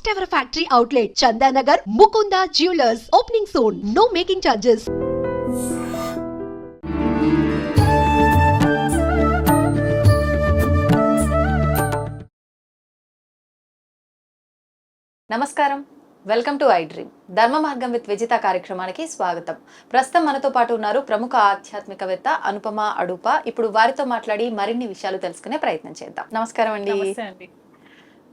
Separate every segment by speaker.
Speaker 1: first ever factory outlet, Chandanagar, Mukunda Jewelers, opening soon. No making charges.
Speaker 2: నమస్కారం. Welcome to I dream Dharma Margam with Vijitha కార్యక్రమానికి స్వాగతం. ప్రస్తుతం మనతో పాటు ఉన్నారు ప్రముఖ ఆధ్యాత్మికవేత్త అనుపమ అడుప. ఇప్పుడు వారితో మాట్లాడి మరిన్ని విషయాలు తెలుసుకునే ప్రయత్నం చేద్దాం. నమస్కారం అండి.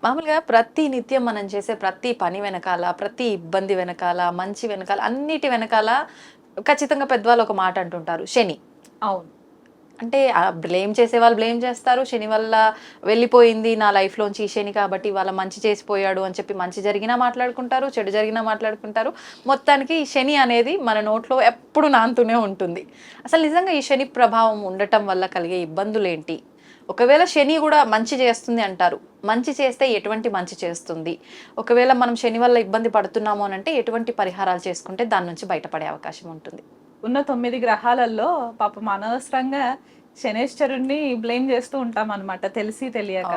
Speaker 2: మామూలుగా ప్రతి నిత్యం మనం చేసే ప్రతి పని వెనకాల ప్రతి ఇబ్బంది వెనకాల మంచి వెనకాల అన్నిటి వెనకాల ఖచ్చితంగా పెద్దవాళ్ళు ఒక మాట అంటుంటారు శని.
Speaker 3: అవును.
Speaker 2: అంటే బ్లేమ్ చేసే వాళ్ళు బ్లేమ్ చేస్తారు శని వల్ల వెళ్ళిపోయింది నా లైఫ్లోంచి ఈ శని కాబట్టి వాళ్ళ మంచి చేసిపోయాడు అని చెప్పి మంచి జరిగినా మాట్లాడుకుంటారు చెడు జరిగినా మాట్లాడుకుంటారు. మొత్తానికి ఈ శని అనేది మన నోట్లో ఎప్పుడు నానుతూనే ఉంటుంది. అసలు నిజంగా ఈ శని ప్రభావం ఉండటం వల్ల కలిగే ఇబ్బందులు ఏంటి ఒకవేళ శని కూడా మంచి చేస్తుంది అంటారు మంచి చేస్తే ఎటువంటి మంచి చేస్తుంది? ఒకవేళ మనం శని వల్ల ఇబ్బంది పడుతున్నాము అని అంటే ఎటువంటి పరిహారాలు చేసుకుంటే దాని నుంచి బయటపడే అవకాశం ఉంటుంది.
Speaker 3: ఉన్న తొమ్మిది గ్రహాలలో పాపం అనవసరంగా శనేశ్వరుణ్ణి బ్లేమ్ చేస్తూ ఉంటాం అనమాట తెలిసి తెలియక.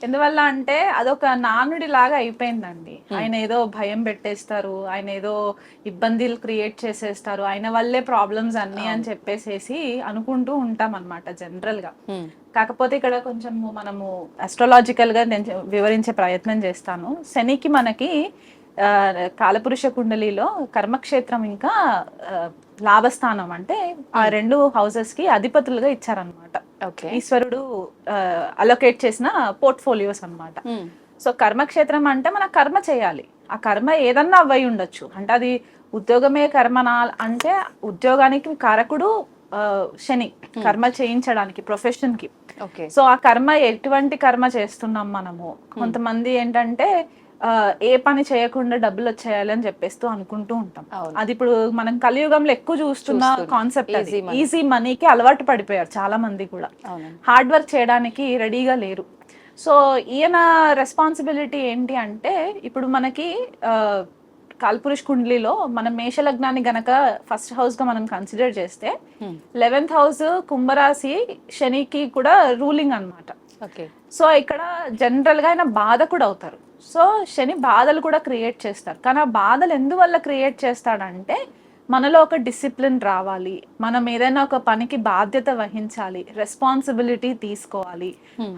Speaker 3: ఎందువల్ల అంటే అదొక నానుడి లాగా అయిపోయిందండి ఆయన ఏదో భయం పెట్టేస్తారు ఆయన ఏదో ఇబ్బందులు క్రియేట్ చేసేస్తారు ఆయన వల్లే ప్రాబ్లమ్స్ అన్ని అని చెప్పేసేసి అనుకుంటూ ఉంటాం అనమాట
Speaker 2: జనరల్గా.
Speaker 3: కాకపోతే ఇక్కడ కొంచెం మనము అస్ట్రాలాజికల్గా నేను వివరించే ప్రయత్నం చేస్తాను. శనికి మనకి ఆ, కాలపురుష కుండలిలో కర్మక్షేత్రం ఇంకా లాభస్థానం అంటే ఆ రెండు హౌసెస్కి అధిపతులుగా ఇచ్చారనమాట ఈశ్వరుడు అలొకేట్ చేసిన పోర్ట్ఫోలియోస్ అన్నమాట.
Speaker 2: హ్మ్.
Speaker 3: సో కర్మక్షేత్రం అంటే మన కర్మ చేయాలి. ఆ కర్మ ఏదన్నా అవ్వయి ఉండొచ్చు. అంటే అది ఉద్యోగమే కర్మనా అంటే ఉద్యోగానికి కారకుడు ఆ, శని. కర్మ చేయించడానికి
Speaker 2: ప్రొఫెషన్కి
Speaker 3: సో ఆ కర్మ ఎటువంటి కర్మ చేస్తున్నాం మనము? కొంతమంది ఏంటంటే ఏ పని చేయకుండా డబ్బులు వచ్చేయాలి అని చెప్పేస్తూ అనుకుంటూ ఉంటాం. అది ఇప్పుడు మనం కలియుగంలో ఎక్కువ చూస్తున్న. కాన్సెప్ట్. ఈజీ మనీకి అలవాటు పడిపోయారు చాలా మంది కూడా హార్డ్ వర్క్ చేయడానికి రెడీగా లేరు సో ఈయన రెస్పాన్సిబిలిటీ ఏంటి అంటే ఇప్పుడు మనకి ఆ, కాల్పురుష్ కుండ్లీలో మనం మేషలగ్నాన్ని గనక ఫస్ట్ హౌస్గా మనం కన్సిడర్ చేస్తే. లెవెన్త్ హౌస్ కుంభరాశి శనికి కూడా రూలింగ్ అన్నమాట
Speaker 2: ఓకే
Speaker 3: సో ఇక్కడ జనరల్గా ఆయన బాధకుడు అవుతారు. సో శని బాధలు కూడా క్రియేట్ చేస్తారు. కానీ ఆ బాధలు ఎందువల్ల క్రియేట్ చేస్తాడంటే మనలో ఒక డిసిప్లిన్ రావాలి. మనం ఏదైనా ఒక పనికి బాధ్యత వహించాలి. రెస్పాన్సిబిలిటీ తీసుకోవాలి.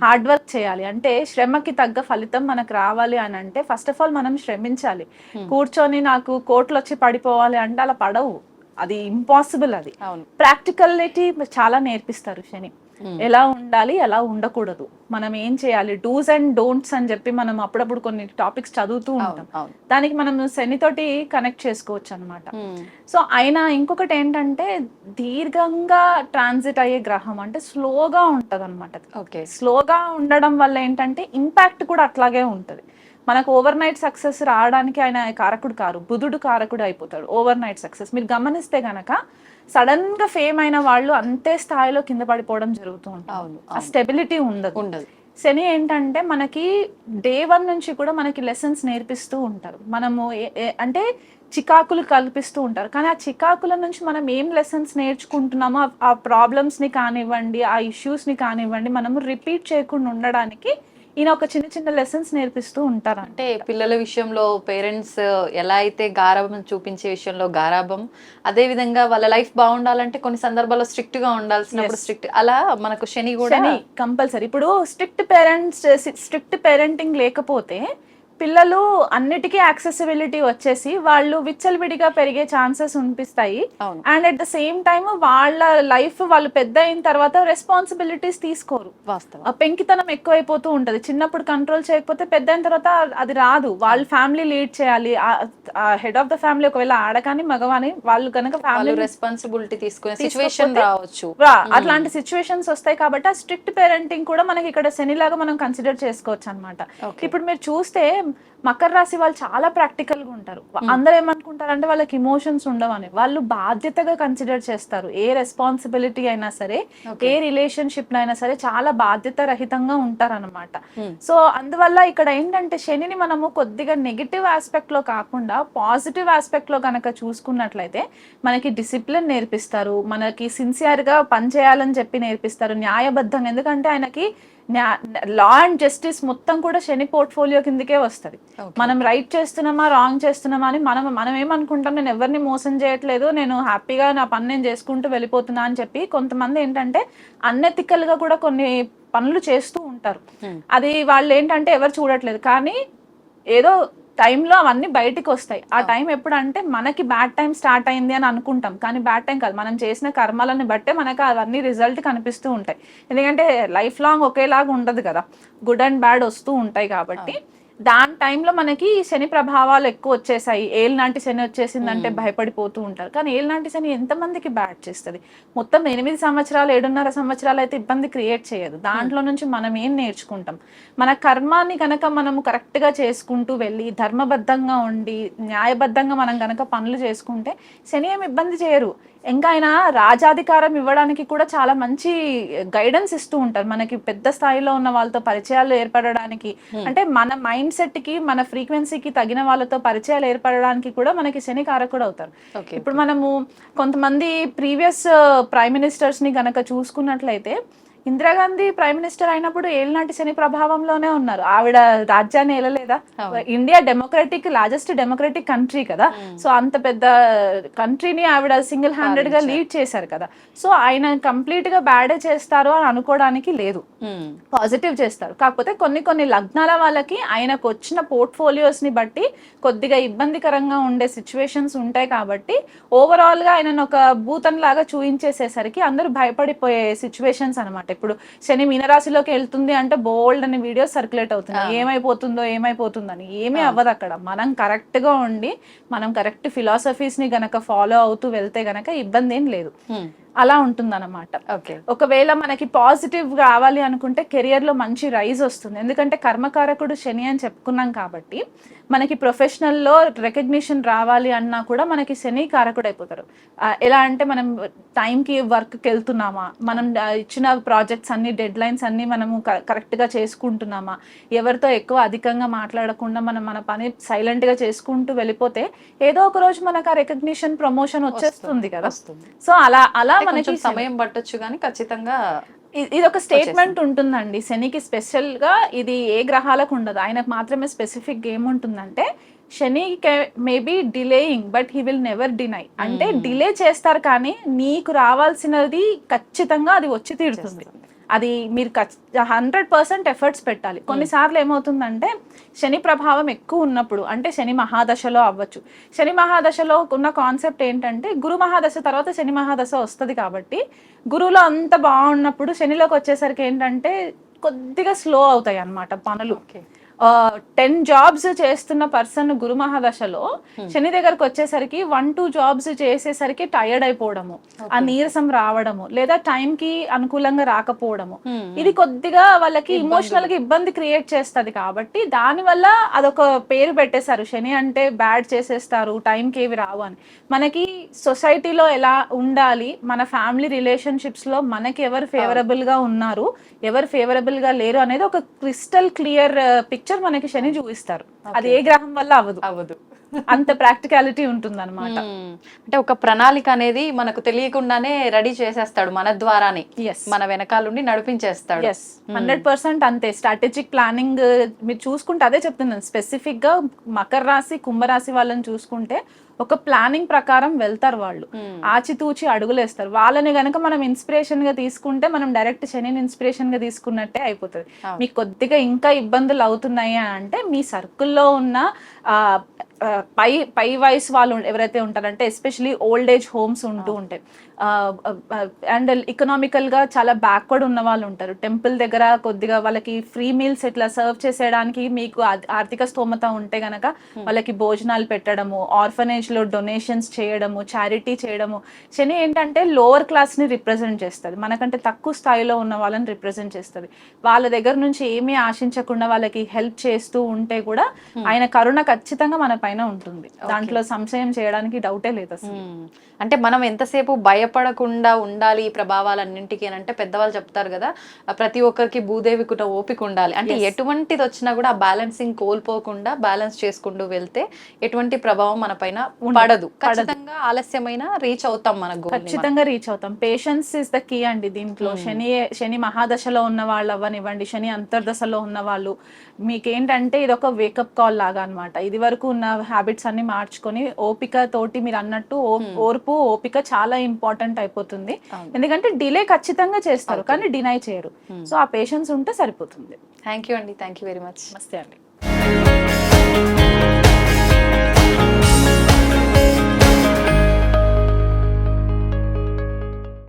Speaker 3: హార్డ్ వర్క్ చేయాలి. అంటే శ్రమకి తగ్గ ఫలితం మనకు రావాలి అని అంటే ఫస్ట్ ఆఫ్ ఆల్ మనం శ్రమించాలి. కూర్చొని నాకు కోట్లు వచ్చి పడిపోవాలి అంటే అలా పడవు. అది ఇంపాసిబుల్ అది. ప్రాక్టికలిటీ చాలా నేర్పిస్తారు శని. ఎలా ఉండాలి ఎలా ఉండకూడదు. మనం ఏం చేయాలి? డూస్ అండ్ డోంట్స్ అని చెప్పి మనం అప్పుడప్పుడు కొన్ని టాపిక్స్ చదువుతూ ఉంటాం. దానికి మనం శనితోటి కనెక్ట్ చేసుకోవచ్చు అనమాట
Speaker 2: హ్మ్.
Speaker 3: సో ఆయన ఇంకొకటి ఏంటంటే దీర్ఘంగా ట్రాన్సిట్ అయ్యే గ్రహం అంటే స్లోగా ఉంటది అనమాట
Speaker 2: ఓకే
Speaker 3: స్లోగా ఉండడం వల్ల ఏంటంటే ఇంపాక్ట్ కూడా అట్లాగే ఉంటుంది. మనకు ఓవర్ నైట్ సక్సెస్ రావడానికి ఆయన కారకుడు కారు బుధుడు కారకుడు అయిపోతాడు. ఓవర్ నైట్ సక్సెస్ మీరు గమనిస్తే గనక సడన్గా ఫేమ్ అయిన వాళ్ళు అంతే స్థాయిలో కింద పడిపోవడం జరుగుతూ ఉంటుంది. ఆ స్టెబిలిటీ ఉండదు.
Speaker 2: ఉండదు.
Speaker 3: శని ఏంటంటే మనకి డే వన్ నుంచి కూడా మనకి లెసన్స్ నేర్పిస్తూ ఉంటారు. మనము అంటే చికాకులు కల్పిస్తూ ఉంటారు. కానీ ఆ చికాకుల నుంచి మనం ఏం లెసన్స్ నేర్చుకుంటున్నామో ఆ- ఆ ప్రాబ్లమ్స్ని కానివ్వండి ఆ ఇష్యూస్ని కానివ్వండి మనము రిపీట్ చేయకుండా ఉండడానికి ఈయన ఒక చిన్న చిన్న లెసన్స్ నేర్పిస్తూ ఉంటారు
Speaker 2: అంటే పిల్లల విషయంలో పేరెంట్స్ ఎలా అయితే గారాబం చూపించే విషయంలో గారాబం అదే విధంగా వాళ్ళ లైఫ్ బాగుండాలంటే కొన్ని సందర్భాల్లో స్ట్రిక్ట్గా ఉండాల్సినప్పుడు. స్ట్రిక్ట్ అలా మనకు శని కూడా
Speaker 3: కంపల్సరీ ఇప్పుడు స్ట్రిక్ట్ పేరెంట్స్ స్ట్రిక్ట్ పేరెంటింగ్ లేకపోతే పిల్లలు అన్నిటికీ యాక్సెసిబిలిటీ వచ్చేసి వాళ్ళు విచ్చలవిడిగా పెరిగే ఛాన్సెస్ అనిపిస్తాయి and at the same time వాళ్ళ లైఫ్ వాళ్ళు పెద్ద అయిన తర్వాత రెస్పాన్సిబిలిటీస్ తీసుకోరు. పెంకితనం ఎక్కువైపోతూ ఉంటది. చిన్నప్పుడు కంట్రోల్ చేయకపోతే పెద్ద అయిన తర్వాత అది రాదు. వాళ్ళ ఫ్యామిలీ లీడ్ చేయాలి. హెడ్ ఆఫ్ ద ఫ్యామిలీ ఒకవేళ ఆడకాని మగవాని వాళ్ళు కనుక ఫ్యామిలీ
Speaker 2: రెస్పాన్సిబిలిటీ తీసుకునే సిచ్యువేషన్ రావచ్చు.
Speaker 3: అట్లాంటి సిచ్యువేషన్స్ వస్తాయి కాబట్టి ఆ స్ట్రిక్ట్ పేరెంటింగ్ కూడా మనకి ఇక్కడ శనిలాగా మనం కన్సిడర్ చేసుకోవచ్చు అనమాట. ఇప్పుడు మీరు చూస్తే time. మకర రాశి వాళ్ళు చాలా ప్రాక్టికల్గా ఉంటారు. అందరూ ఏమనుకుంటారంటే వాళ్ళకి ఇమోషన్స్ ఉండవని. వాళ్ళు బాధ్యతగా కన్సిడర్ చేస్తారు. ఏ రెస్పాన్సిబిలిటీ అయినా సరే ఏ రిలేషన్షిప్ అయినా సరే చాలా బాధ్యత రహితంగా ఉంటారన్నమాట.
Speaker 2: Hmm.
Speaker 3: సో అందువల్ల ఇక్కడ ఏంటంటే శనిని మనము కొద్దిగా నెగిటివ్ ఆస్పెక్ట్లో కాకుండా పాజిటివ్ ఆస్పెక్ట్లో కనుక చూసుకున్నట్లయితే మనకి డిసిప్లిన్ నేర్పిస్తారు. మనకి సిన్సియర్గా పని చేయాలని చెప్పి నేర్పిస్తారు. న్యాయబద్ధంగా. ఎందుకంటే ఆయనకి లా అండ్ జస్టిస్ మొత్తం కూడా శని పోర్ట్ఫోలియో కిందకే వస్తుంది. మనం రైట్ చేస్తున్నామా రాంగ్ చేస్తున్నామా అని మనం మనం ఏమనుకుంటాం? నేను ఎవరిని మోసం చేయట్లేదు నేను హ్యాపీగా నా పని నేను చేసుకుంటూ వెళ్ళిపోతున్నా అని చెప్పి కొంతమంది ఏంటంటే అన్ఎథికల్గా కూడా కొన్ని పనులు చేస్తూ ఉంటారు.
Speaker 2: Hmm.
Speaker 3: అది వాళ్ళు ఏంటంటే ఎవరు చూడట్లేదు కానీ ఏదో టైంలో అవన్నీ బయటికి వస్తాయి. ఆ టైం ఎప్పుడు అంటే మనకి బ్యాడ్ టైం స్టార్ట్ అయింది అని అనుకుంటాం కానీ బ్యాడ్ టైం కాదు. మనం చేసిన కర్మలను బట్టే మనకు అవన్నీ రిజల్ట్ కనిపిస్తూ ఉంటాయి. ఎందుకంటే లైఫ్ లాంగ్ ఒకేలాగా ఉండదు కదా. గుడ్ అండ్ బ్యాడ్ వస్తూ ఉంటాయి కాబట్టి దాని టైంలో మనకి శని ప్రభావాలు ఎక్కువ వచ్చేసాయి. ఏలినాటి శని వచ్చేసిందంటే భయపడిపోతూ ఉంటారు. కానీ ఏలినాటి శని ఎంతమందికి బ్యాడ్ చేస్తుంది? మొత్తం ఎనిమిది సంవత్సరాలు ఏడున్నర సంవత్సరాలు అయితే ఇబ్బంది క్రియేట్ చేయదు. దాంట్లో నుంచి మనం ఏం నేర్చుకుంటాం? మన కర్మాన్ని కనుక మనము కరెక్ట్గా చేసుకుంటూ వెళ్ళి ధర్మబద్ధంగా ఉండి న్యాయబద్ధంగా మనం కనుక పనులు చేసుకుంటే శని ఏం ఇబ్బంది చేయరు. ఇంకా ఆయన రాజాధికారం ఇవ్వడానికి కూడా చాలా మంచి గైడెన్స్ ఇస్తూ ఉంటారు. మనకి పెద్ద స్థాయిలో ఉన్న వాళ్ళతో పరిచయాలు ఏర్పడడానికి. అంటే మన మైండ్ సెట్కి మన ఫ్రీక్వెన్సీకి తగిన వాళ్ళతో పరిచయాలు ఏర్పడడానికి కూడా మనకి శని కారకుడు అవుతారు. ఇప్పుడు మనము కొంతమంది ప్రీవియస్ ప్రైమ్ మినిస్టర్స్ని గనక చూసుకున్నట్లయితే ఇందిరాగాంధీ ప్రైమ్ మినిస్టర్ అయినప్పుడు ఏలినాటి శని ప్రభావంలోనే ఉన్నారు. ఆవిడ రాజ్యాన్ని ఏలలేదా. India democratic largest democratic country కదా. సో అంత పెద్ద కంట్రీని ఆవిడ సింగిల్ హ్యాండెడ్గా లీడ్ చేశారు కదా. సో ఆయన కంప్లీట్గా బ్యాడే చేస్తారు అని అనుకోవడానికి లేదు. పాజిటివ్ చేస్తారు. కాకపోతే కొన్ని కొన్ని లగ్నాల వాళ్ళకి ఆయనకు వచ్చిన పోర్ట్ఫోలియోస్ని బట్టి కొద్దిగా ఇబ్బందికరంగా ఉండే సిచ్యువేషన్స్ ఉంటాయి కాబట్టి ఓవరాల్గా ఆయనను ఒక భూతం లాగా చూయించేసేసరికి అందరూ భయపడిపోయే సిచ్యువేషన్స్ అన్నమాట. ఇప్పుడు శని మీనరాశిలోకి వెళ్తుంది అంటే బోల్డ్ అనే వీడియోస్ సర్క్యులేట్ అవుతున్నాయి ఏమైపోతుందో ఏమైపోతుందని ఏమీ అవ్వదు అక్కడ. మనం కరెక్ట్గా ఉండి మనం కరెక్ట్ ఫిలాసఫీస్ని గనక ఫాలో అవుతూ వెళ్తే గనక ఇబ్బంది ఏం లేదు. అలా ఉంటుందన్నమాట.
Speaker 2: ఓకే.
Speaker 3: ఒకవేళ మనకి పాజిటివ్ కావాలి అనుకుంటే కెరియర్లో మంచి రైజ్ వస్తుంది. ఎందుకంటే కర్మకారకుడు శని అని చెప్పుకున్నాం కాబట్టి మనకి ప్రొఫెషనల్లో రికగ్నిషన్ రావాలి అన్నా కూడా మనకి శని కారకుడు అయిపోతారు. ఎలా అంటే మనం టైంకి వర్క్కి వెళ్తున్నామా? మనం ఇచ్చిన ప్రాజెక్ట్స్ అన్ని డెడ్ లైన్స్ అన్ని మనము కరెక్ట్గా చేసుకుంటున్నామా? ఎవరితో ఎక్కువ అధికంగా మాట్లాడకుండా మనం మన పని సైలెంట్గా చేసుకుంటూ వెళ్ళిపోతే ఏదో ఒక రోజు మనకు ఆ రికగ్నిషన్ ప్రమోషన్ వచ్చేస్తుంది కదా. సో అలా అలా మనకి
Speaker 2: సమయం పట్టొచ్చు కానీ ఖచ్చితంగా
Speaker 3: ఇది ఒక స్టేట్మెంట్ ఉంటుందండి. శనికి స్పెషల్గా ఇది ఏ గ్రహాలకు ఉండదు. ఆయనకు మాత్రమే స్పెసిఫిక్ ఏం ఉంటుందంటే Shani maybe delaying but he will never deny. అంటే డిలే చేస్తారు కానీ నీకు రావాల్సినది ఖచ్చితంగా అది వచ్చి తీరుతుంది. అది మీరు హండ్రెడ్ పర్సెంట్ ఎఫర్ట్స్ పెట్టాలి. కొన్నిసార్లు ఏమవుతుందంటే శని ప్రభావం ఎక్కువ ఉన్నప్పుడు అంటే శని మహాదశలో అవ్వచ్చు. శని మహాదశలో ఉన్న కాన్సెప్ట్ ఏంటంటే గురు మహాదశ తర్వాత శని మహాదశ వస్తుంది కాబట్టి గురువులో అంత బాగున్నప్పుడు శనిలోకి వచ్చేసరికి ఏంటంటే కొద్దిగా స్లో అవుతాయి అన్నమాట పనులు.
Speaker 2: ఓకే.
Speaker 3: టెన్ జాబ్స్ చేస్తున్న పర్సన్ గురు మహాదశలో శని దగ్గరకు వచ్చేసరికి వన్ టూ జాబ్స్ చేసేసరికి టైర్డ్ అయిపోవడము. ఆ నీరసం రావడము లేదా time కి అనుకూలంగా రాకపోవడము.
Speaker 2: Hmm.
Speaker 3: ఇది కొద్దిగా వాళ్ళకి ఇమోషనల్గా ఇబ్బంది క్రియేట్ చేస్తది కాబట్టి దాని వల్ల అదొక పేరు పెట్టేశారు. శని అంటే బ్యాడ్ చేసేస్తారు టైంకి ఏవి రావు అని. మనకి సొసైటీలో ఎలా ఉండాలి? మన ఫ్యామిలీ రిలేషన్షిప్స్లో మనకి ఎవరు ఫేవరబుల్గా ఉన్నారు ఎవరు ఫేవరబుల్గా లేరు అనేది ఒక క్రిస్టల్ క్లియర్ పిక్చర్ మనకి శని చూపిస్తారు. అది ఏ గ్రహం వల్ల అవ్వదు.
Speaker 2: అవ్వదు.
Speaker 3: అంత ప్రాక్టికాలిటీ ఉంటుంది అనమాట.
Speaker 2: అంటే ఒక ప్రణాళిక అనేది మనకు తెలియకుండానే రెడీ చేసేస్తాడు మన ద్వారానే. మన వెనకాలండి నడిపించేస్తాడు.
Speaker 3: హండ్రెడ్ పర్సెంట్ అంతే. స్ట్రాటజిక్ ప్లానింగ్ మీరు చూసుకుంటే అదే చెప్తున్నాను స్పెసిఫిక్గా మకర రాశి కుంభరాశి వాళ్ళని చూసుకుంటే ఒక ప్లానింగ్ ప్రకారం వెళ్తారు వాళ్ళు. ఆచితూచి అడుగులేస్తారు. వాళ్ళని గనక మనం ఇన్స్పిరేషన్గా తీసుకుంటే మనం డైరెక్ట్ శనిని ఇన్స్పిరేషన్గా తీసుకున్నట్టే అయిపోతుంది. మీకు కొద్దిగా ఇంకా ఇబ్బందులు అవుతున్నాయి అంటే మీ సర్కిల్లో ఉన్న పై పై వయసు వాళ్ళు ఎవరైతే ఉంటారంటే ఎస్పెషలీ ఓల్డ్ ఏజ్ హోమ్స్ ఉంటూ ఉంటాయి. అండ్ ఎకనామికల్గా చాలా బ్యాక్వర్డ్ ఉన్న వాళ్ళు ఉంటారు. టెంపుల్ దగ్గర కొద్దిగా వాళ్ళకి ఫ్రీ మీల్స్ ఇట్లా సర్వ్ చేసేయడానికి మీకు ఆర్థిక స్తోమత ఉంటే గనక వాళ్ళకి భోజనాలు పెట్టడము ఆర్ఫనేజ్లో డొనేషన్స్ చేయడము చారిటీ చేయడము. శని ఏంటంటే లోవర్ క్లాస్ని రిప్రజెంట్ చేస్తుంది. మనకంటే తక్కువ స్థాయిలో ఉన్న వాళ్ళని రిప్రజెంట్ చేస్తుంది. వాళ్ళ దగ్గర నుంచి ఏమీ ఆశించకుండా వాళ్ళకి హెల్ప్ చేస్తూ ఉంటే కూడా ఆయన కరుణ ఖచ్చితంగా మన పైన ఉంటుంది. దాంట్లో సంశయం చేయడానికి డౌటే లేదు అసలు.
Speaker 2: అంటే మనం ఎంతసేపు భయపడకుండా ఉండాలి ఈ ప్రభావాలన్నింటికి అని అంటే పెద్దవాళ్ళు చెప్తారు కదా ప్రతి ఒక్కరికి భూదేవి కూడా ఓపిక ఉండాలి. అంటే ఎటువంటిది వచ్చినా కూడా ఆ బ్యాలెన్సింగ్ కోల్పోకుండా బ్యాలెన్స్ చేసుకుంటూ వెళ్తే ఎటువంటి ప్రభావం మన పైన పడదు. ఖచ్చితంగా ఆలస్యమైన రీచ్ అవుతాం మన గోల్
Speaker 3: ఖచ్చితంగా రీచ్ అవుతాం. పేషెన్స్ ఇస్ ద కీ అండి దీంట్లో. శని శని మహాదశలో ఉన్న వాళ్ళు అవ్వనివ్వండి శని అంతర్దశలో ఉన్న వాళ్ళు. మీకేంటంటే ఇది ఒక వేకప్ కాల్ లాగా అన్నమాట. ఇది వరకు ఉన్న హ్యాబిట్స్ అన్ని మార్చుకొని ఓపిక తోటి మీరు అన్నట్టు ఓ- ఓర్పు ఓపిక చాలా ఇంపార్టెంట్ అయిపోతుంది. ఎందుకంటే డిలే ఖచ్చితంగా చేస్తారు కానీ డినై చేయరు. సో ఆ పేషెన్స్ ఉంటే సరిపోతుంది.
Speaker 2: థ్యాంక్ యూ అండి. థ్యాంక్ యూ వెరీ మచ్
Speaker 3: నమస్తే అండి.